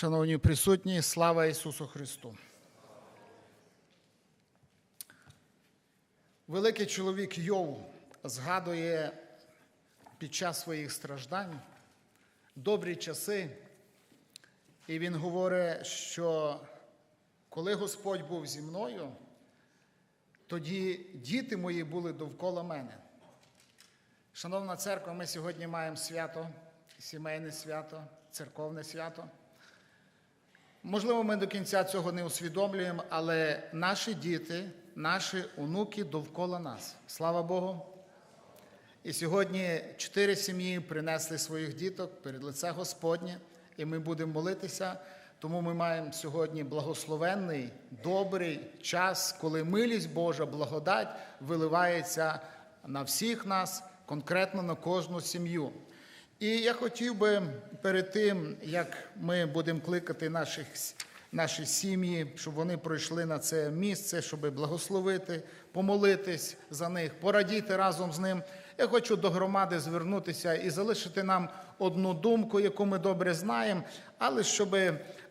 Шановні присутні, слава Ісусу Христу. Великий чоловік Йов згадує під час своїх страждань добрі часи, і він говорить, що коли Господь був зі мною, тоді діти мої були довкола мене. Шановна церква, ми сьогодні маємо свято, сімейне свято, церковне свято. Можливо, ми до кінця цього не усвідомлюємо, але наші діти, наші онуки довкола нас. Слава Богу. І сьогодні чотири сім'ї принесли своїх діток перед лице Господнє, і ми будемо молитися. Тому ми маємо сьогодні благословенний, добрий час, коли милість Божа, благодать виливається на всіх нас, конкретно на кожну сім'ю. І я хотів би перед тим, як ми будемо кликати наших, наші сім'ї, щоб вони пройшли на це місце, щоб благословити, помолитись за них, порадіти разом з ним. Я хочу до громади звернутися і залишити нам одну думку, яку ми добре знаємо, але щоб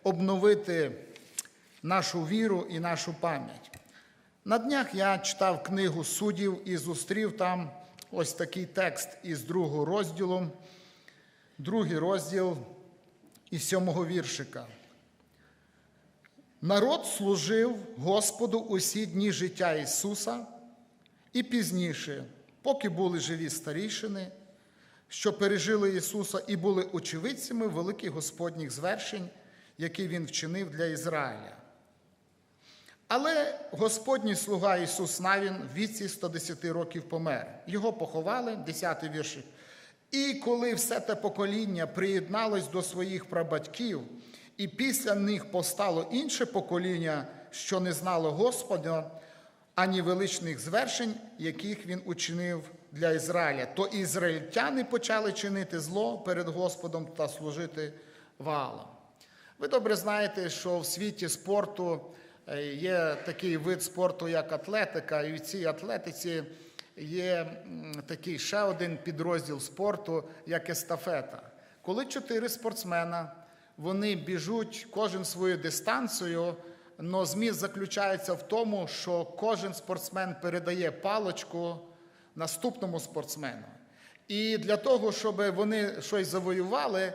обновити нашу віру і нашу пам'ять. На днях я читав книгу суддів і зустрів там ось такий текст із другого розділу, другий розділ із сьомого віршика. Народ служив Господу усі дні життя Ісуса і пізніше, поки були живі старішини, що пережили Ісуса і були очевидцями великих Господніх звершень, які Він вчинив для Ізраїля. Але Господній слуга Ісус Навін в віці 110 років помер. Його поховали, 10 віршик. І коли все те покоління приєдналось до своїх прабатьків, і після них постало інше покоління, що не знало Господа, ані величних звершень, яких він учинив для Ізраїля, то ізраїльтяни почали чинити зло перед Господом та служити валам. Ви добре знаєте, що в світі спорту е, є такий вид спорту, як атлетика, і в цій атлетиці є такий ще один підрозділ спорту, як естафета. Коли чотири спортсмена вони біжуть кожен свою дистанцію, але зміст заключається в тому, що кожен спортсмен передає палочку наступному спортсмену. І для того, щоб вони щось завоювали,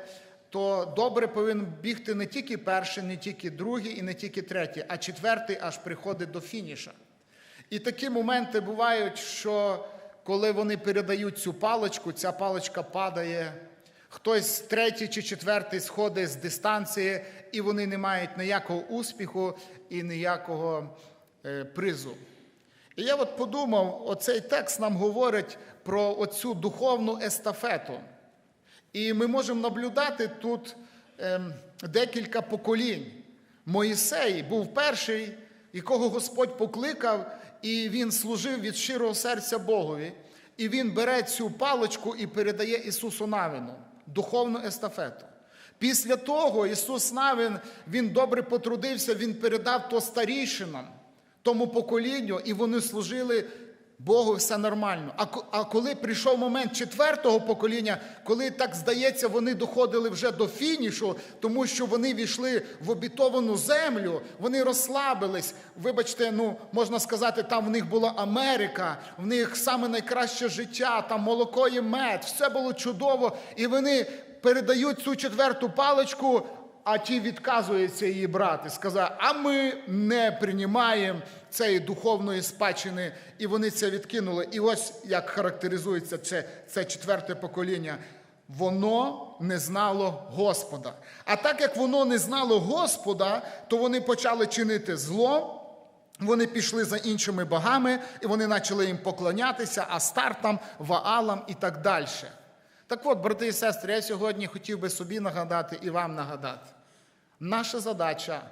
то добре повинен бігти не тільки перший, не тільки другий і не тільки третій, а четвертий аж приходить до фініша. І такі моменти бувають, що коли вони передають цю паличку, ця паличка падає, хтось третій чи четвертий сходить з дистанції, і вони не мають ніякого успіху і ніякого е, призу. І я от подумав, оцей текст нам говорить про оцю духовну естафету. І ми можемо наблюдати тут ем, декілька поколінь. Моїсей був перший, якого Господь покликав, і він служив від щирого серця Богові. І він бере цю паличку і передає Ісусу Навину, духовну естафету. Після того Ісус Навин, Він добре потрудився, Він передав то старішинам, тому поколінню, і вони служили Богу все нормально. А, коли прийшов момент четвертого покоління, коли так здається, вони доходили вже до фінішу, тому що вони війшли в обітовану землю, вони розслабились. Вибачте, ну можна сказати, там в них була Америка, в них саме найкраще життя, там молоко і мед, все було чудово, і вони передають цю четверту паличку. А ті відказуються її брати, сказав, а ми не приймаємо цієї духовної спадщини, і вони це відкинули. І ось як характеризується це, це четверте покоління. Воно не знало Господа. А так як воно не знало Господа, то вони почали чинити зло. Вони пішли за іншими богами, і вони почали їм поклонятися, астартам, ваалам і так далі. Так от, брати і сестри, я сьогодні хотів би собі нагадати і вам нагадати. Наша задача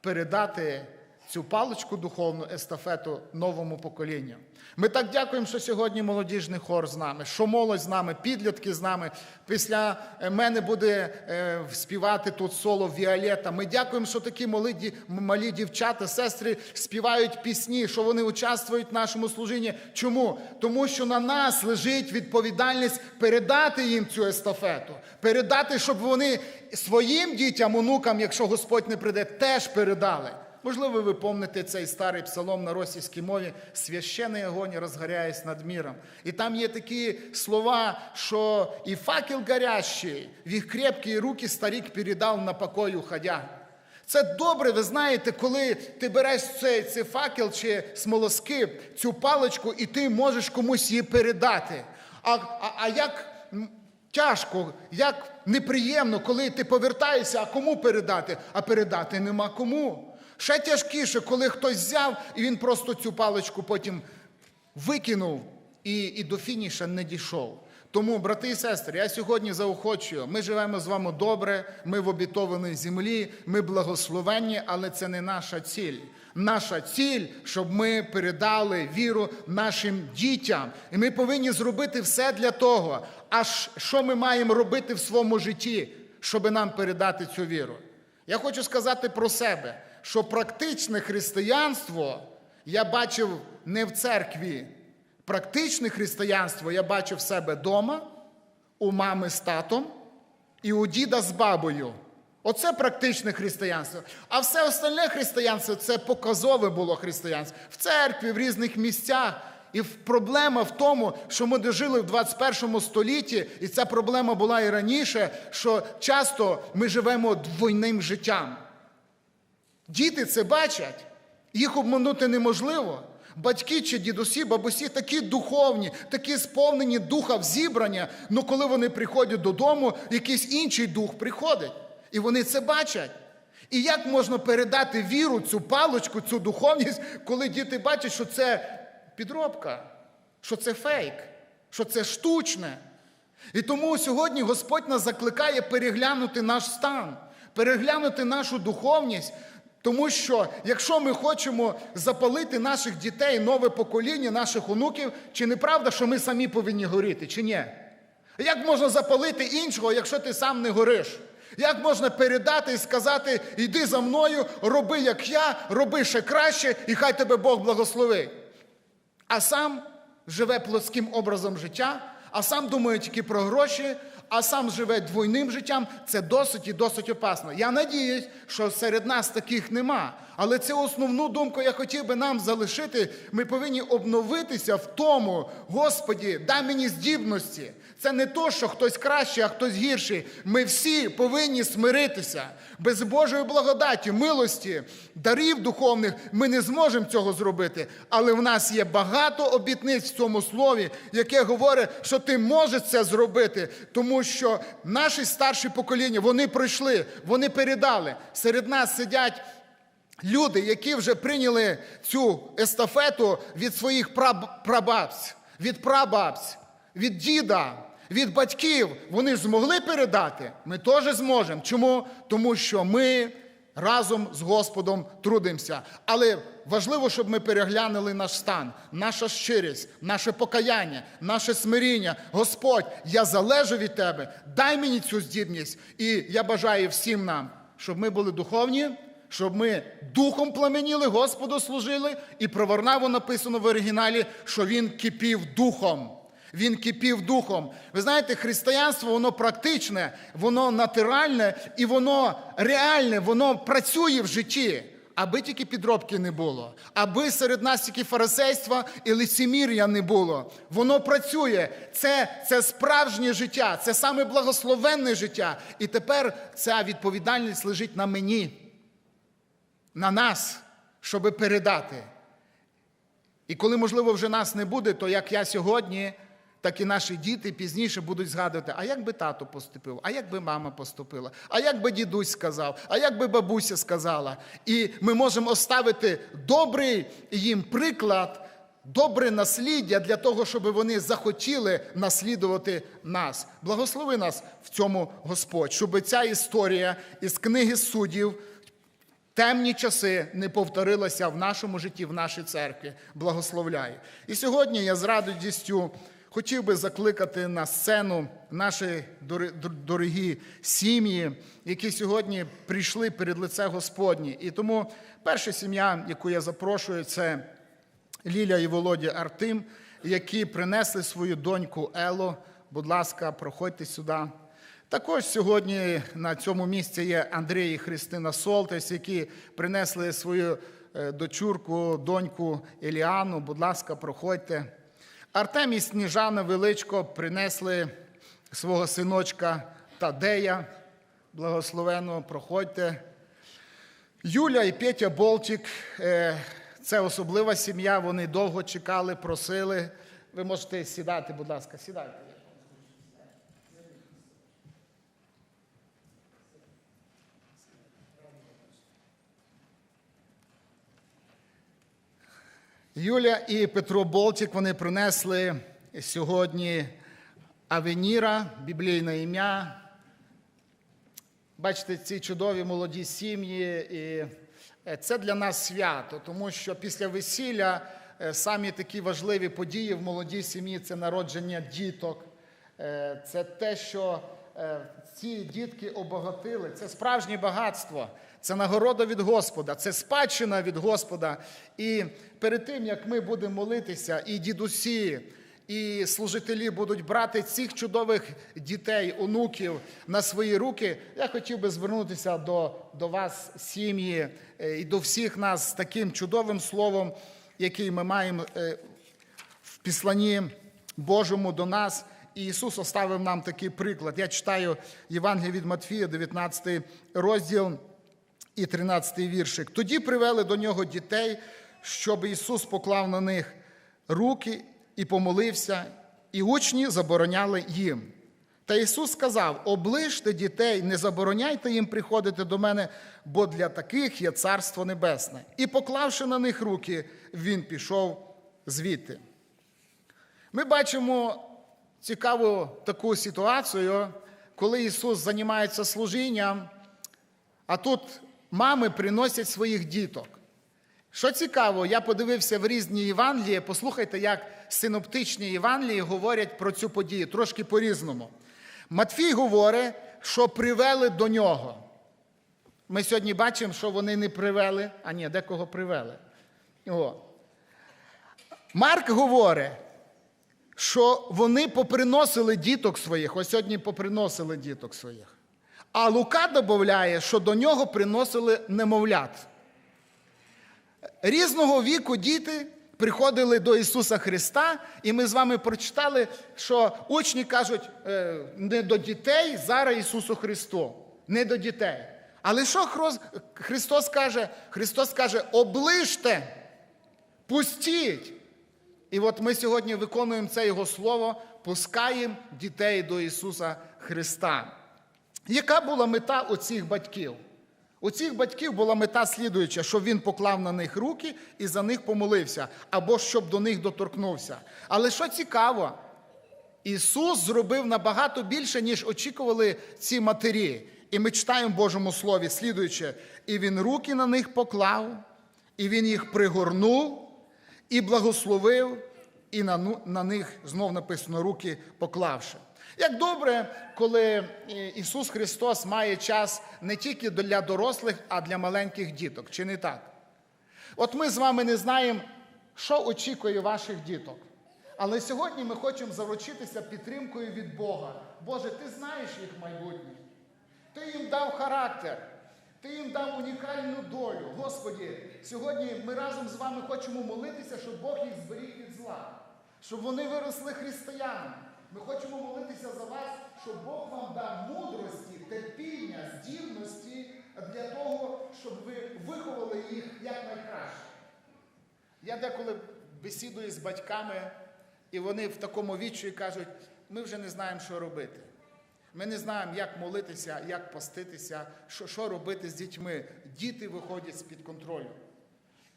передати цю паличку духовну естафету новому поколінню. Ми так дякуємо, що сьогодні молодіжний хор з нами, що молодь з нами, підлітки з нами. Після е, мене буде е, співати тут соло Віолета. Ми дякуємо, що такі молоді, малі дівчата, сестри співають пісні, що вони участвують в нашому служінні. Чому? Тому що на нас лежить відповідальність передати їм цю естафету, передати, щоб вони своїм дітям, онукам, якщо Господь не прийде, теж передали. Можливо, ви помните цей старий псалом на російській мові «Священий огонь розгоряясь над міром. І там є такі слова, що і факел горящий, в їх крепкі руки старик передав на покой уходя. Це добре, ви знаєте, коли ти береш цей, цей факел чи смолоскип, цю паличку, і ти можеш комусь її передати. А, а, а як тяжко, як неприємно, коли ти повертаєшся, а кому передати? А передати нема кому. Ще тяжкіше, коли хтось взяв і він просто цю паличку потім викинув і, і до фініша не дійшов. Тому, брати і сестри, я сьогодні заохочую. Ми живемо з вами добре, ми в обітованій землі, ми благословенні, але це не наша ціль. Наша ціль, щоб ми передали віру нашим дітям. І ми повинні зробити все для того. А що ми маємо робити в своєму житті, щоб нам передати цю віру? Я хочу сказати про себе, що практичне християнство я бачив не в церкві. Практичне християнство я бачу в себе вдома, у мами з татом і у діда з бабою. Оце практичне християнство. А все остальне християнство це показове було християнство в церкві, в різних місцях. І проблема в тому, що ми дожили в 21 столітті, і ця проблема була і раніше, що часто ми живемо двойним життям. Діти це бачать, їх обманути неможливо. Батьки чи дідусі, бабусі такі духовні, такі сповнені духа в зібрання, але коли вони приходять додому, якийсь інший дух приходить. І вони це бачать. І як можна передати віру, цю паличку, цю духовність, коли діти бачать, що це підробка, що це фейк, що це штучне. І тому сьогодні Господь нас закликає переглянути наш стан, переглянути нашу духовність. Тому що якщо ми хочемо запалити наших дітей, нове покоління, наших онуків, чи не правда, що ми самі повинні горіти, чи ні? Як можна запалити іншого, якщо ти сам не гориш? Як можна передати і сказати, йди за мною, роби як я, роби ще краще, і хай тебе Бог благословить. А сам живе плотським образом життя, а сам думає тільки про гроші, а сам живе двойним життям, це досить і досить опасно. Я надіюсь, що серед нас таких нема. Але цю основну думку я хотів би нам залишити. Ми повинні обновитися в тому, Господі, дай мені здібності. Це не то, що хтось кращий, а хтось гірший. Ми всі повинні смиритися. Без Божої благодаті, милості, дарів духовних ми не зможемо цього зробити. Але в нас є багато обітниць в цьому слові, яке говорить, що ти можеш це зробити, тому що наші старші покоління вони пройшли, вони передали. Серед нас сидять. Люди, які вже прийняли цю естафету від своїх праб- прабабць, від прабабць, від діда, від батьків, вони змогли передати. Ми теж зможемо. Чому? Тому що ми разом з Господом трудимося. Але важливо, щоб ми переглянули наш стан, наша щирість, наше покаяння, наше смиріння. Господь, я залежу від Тебе, дай мені цю здібність. І я бажаю всім нам, щоб ми були духовні щоб ми духом пламеніли, Господу служили, і про Варнаву написано в оригіналі, що він кипів духом. Він кипів духом. Ви знаєте, християнство, воно практичне, воно натуральне і воно реальне, воно працює в житті. Аби тільки підробки не було, аби серед нас тільки фарисейства і лицемір'я не було. Воно працює. Це, це справжнє життя, це саме благословенне життя. І тепер ця відповідальність лежить на мені на нас, щоб передати. І коли, можливо, вже нас не буде, то як я сьогодні, так і наші діти пізніше будуть згадувати, а як би тато поступив, а як би мама поступила, а як би дідусь сказав, а як би бабуся сказала. І ми можемо оставити добрий їм приклад, добре насліддя для того, щоб вони захотіли наслідувати нас. Благослови нас в цьому Господь, щоб ця історія із книги суддів темні часи не повторилися в нашому житті, в нашій церкві. Благословляю. І сьогодні я з радістю хотів би закликати на сцену наші дорогі сім'ї, які сьогодні прийшли перед лице Господні. І тому перша сім'я, яку я запрошую, це Ліля і Володя Артим, які принесли свою доньку Ело. Будь ласка, проходьте сюди. Також сьогодні на цьому місці є Андрій і Христина Солтес, які принесли свою е, дочурку, доньку Еліану. Будь ласка, проходьте. Артем і Сніжана Величко принесли свого синочка Тадея. Благословенно, проходьте. Юля і Петя Болтік е, це особлива сім'я. Вони довго чекали, просили. Ви можете сідати, будь ласка, сідайте. Юля і Петро Болтік вони принесли сьогодні Авеніра, біблійне ім'я. Бачите, ці чудові молоді сім'ї, і е, це для нас свято, тому що після весілля е, самі такі важливі події в молодій сім'ї це народження діток. Е, Це те, що ці дітки обогатили, це справжнє багатство, це нагорода від Господа, це спадщина від Господа. І перед тим, як ми будемо молитися, і дідусі, і служителі будуть брати цих чудових дітей, онуків на свої руки. Я хотів би звернутися до, до вас, сім'ї, е, і до всіх нас з таким чудовим словом, який ми маємо е, в післанні Божому до нас. І Ісус оставив нам такий приклад. Я читаю Євангеліє від Матфія, 19 розділ і 13 віршик. Тоді привели до нього дітей, щоб Ісус поклав на них руки і помолився, і учні забороняли їм. Та Ісус сказав: оближте дітей, не забороняйте їм приходити до мене, бо для таких є Царство Небесне. І поклавши на них руки, Він пішов звідти. Ми бачимо цікаву таку ситуацію, коли Ісус займається служінням, а тут мами приносять своїх діток. Що цікаво, я подивився в різні Євангелії, послухайте, як синоптичні Євангелії говорять про цю подію, трошки по-різному. Матфій говорить, що привели до нього. Ми сьогодні бачимо, що вони не привели, а ні, декого привели. О. Марк говорить, що вони поприносили діток своїх, ось сьогодні поприносили діток своїх. А Лука додає, що до нього приносили немовлят. Різного віку діти приходили до Ісуса Христа, і ми з вами прочитали, що учні кажуть е, не до дітей, зараз Ісусу Христу, не до дітей. Але що Христос каже? Христос каже, оближте, пустіть. І от ми сьогодні виконуємо це Його Слово, пускаємо дітей до Ісуса Христа. Яка була мета у цих батьків? У цих батьків була мета слідуюча, щоб він поклав на них руки і за них помолився, або щоб до них доторкнувся. Але що цікаво, Ісус зробив набагато більше, ніж очікували ці матері. І ми читаємо в Божому Слові, слідуюче, і Він руки на них поклав, і Він їх пригорнув, і благословив, і на, ну- на них знов написано руки поклавши. Як добре, коли е, Ісус Христос має час не тільки для дорослих, а для маленьких діток, чи не так? От ми з вами не знаємо, що очікує ваших діток. Але сьогодні ми хочемо заручитися підтримкою від Бога. Боже, ти знаєш їх майбутнє. Ти їм дав характер, ти їм дав унікальну долю. Господі, сьогодні ми разом з вами хочемо молитися, щоб Бог їх зберіг від зла, щоб вони виросли християнами. Ми хочемо молитися за вас, щоб Бог вам дав мудрості, терпіння, здібності для того, щоб ви виховали їх якнайкраще. Я деколи бесідую з батьками, і вони в такому відчуї кажуть, ми вже не знаємо, що робити. Ми не знаємо, як молитися, як поститися, що, що робити з дітьми. Діти виходять з-під контролю.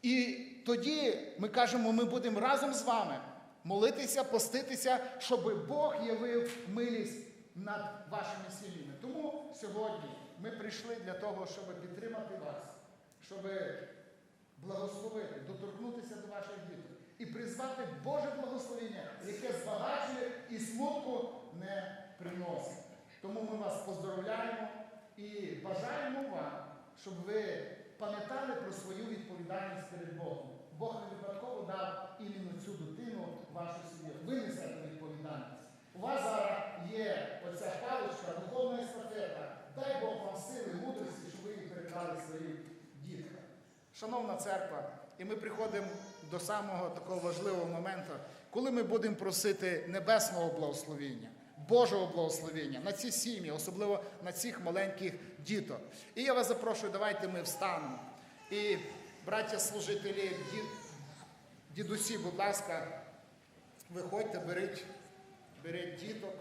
І тоді ми кажемо, ми будемо разом з вами молитися, поститися, щоб Бог явив милість над вашими сім'ями. Тому сьогодні ми прийшли для того, щоб підтримати вас, щоб благословити, доторкнутися до ваших діток і призвати Боже благословення, яке збагачує і смутку не приносить. Тому ми вас поздоровляємо і бажаємо вам, щоб ви пам'ятали про свою відповідальність перед Богом. Бог не випадково дав іменно цю дитину вашу сім'ю. Ви несете відповідальність. У вас зараз є оця паличка, духовна естафета. Дай Бог вам сили, мудрості, щоб ви її передали своїм діткам. Шановна церква, і ми приходимо до самого такого важливого моменту, коли ми будемо просити небесного благословення, Божого благословення на ці сім'ї, особливо на цих маленьких діток. І я вас запрошую, давайте ми встанемо. І, браття служителі, дід... дідусі, будь ласка, виходьте, беріть, беріть діток.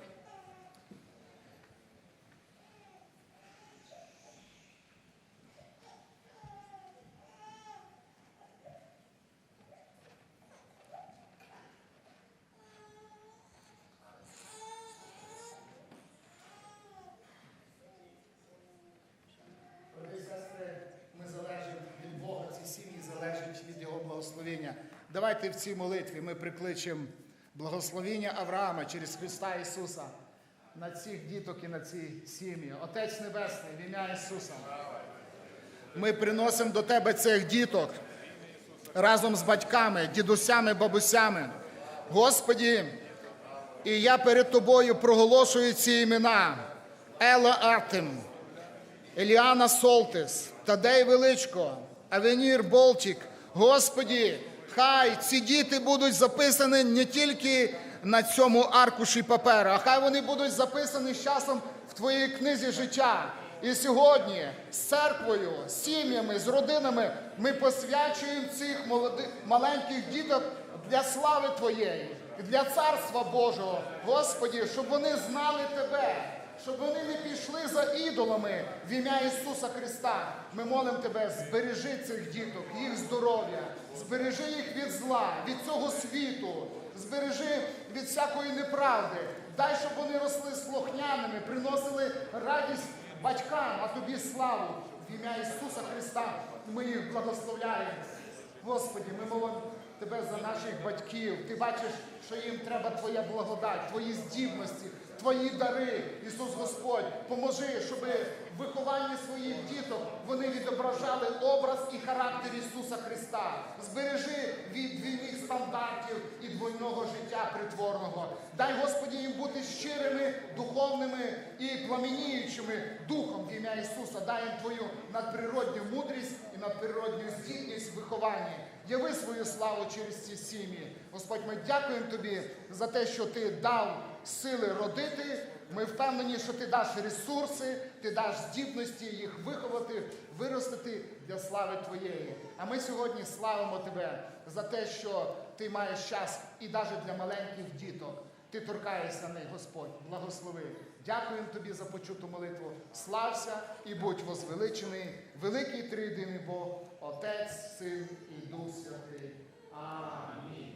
Брати і сестри, ми залежимо від Бога, ці сім'ї залежать від Його благословення. Давайте в цій молитві ми прикличемо благословення Авраама через Христа Ісуса на цих діток і на ці сім'ї. Отець Небесний, в ім'я Ісуса. Ми приносимо до Тебе цих діток разом з батьками, дідусями, бабусями. Господі, і я перед Тобою проголошую ці імена. Ела Артем, Еліана Солтис, Тадей Величко, Авенір Болтік. Господі, хай ці діти будуть записані не тільки на цьому аркуші паперу, а хай вони будуть записані з часом в твоїй книзі життя. І сьогодні з церквою, з сім'ями, з родинами ми посвячуємо цих молодих маленьких діток для слави Твоєї, для царства Божого, Господі, щоб вони знали Тебе щоб вони не пішли за ідолами в ім'я Ісуса Христа. Ми молимо Тебе, збережи цих діток, їх здоров'я, збережи їх від зла, від цього світу, збережи від всякої неправди. Дай, щоб вони росли слухняними, приносили радість батькам, а тобі славу в ім'я Ісуса Христа. Ми їх благословляємо. Господі, ми молимо Тебе за наших батьків. Ти бачиш, що їм треба Твоя благодать, Твої здібності, Твої дари. Ісус Господь, поможи, щоб в вихованні своїх діток вони відображали образ і характер Ісуса Христа. Збережи від двійних стандартів і двойного життя притворного. Дай Господі їм бути щирими, духовними і пламеніючими духом в ім'я Ісуса. Дай їм Твою надприродню мудрість і надприродню здібність вихованні. Яви свою славу через ці сім'ї. Господь, ми дякуємо Тобі за те, що Ти дав сили родити. Ми впевнені, що ти даш ресурси, ти даш здібності їх виховати, виростити для слави Твоєї. А ми сьогодні славимо Тебе за те, що ти маєш час і навіть для маленьких діток. Ти торкаєшся них, Господь, благослови. Дякуємо тобі за почуту молитву. Слався і будь возвеличений, великий триєдиний Бог, Отець, Син і Дух Святий. Амінь.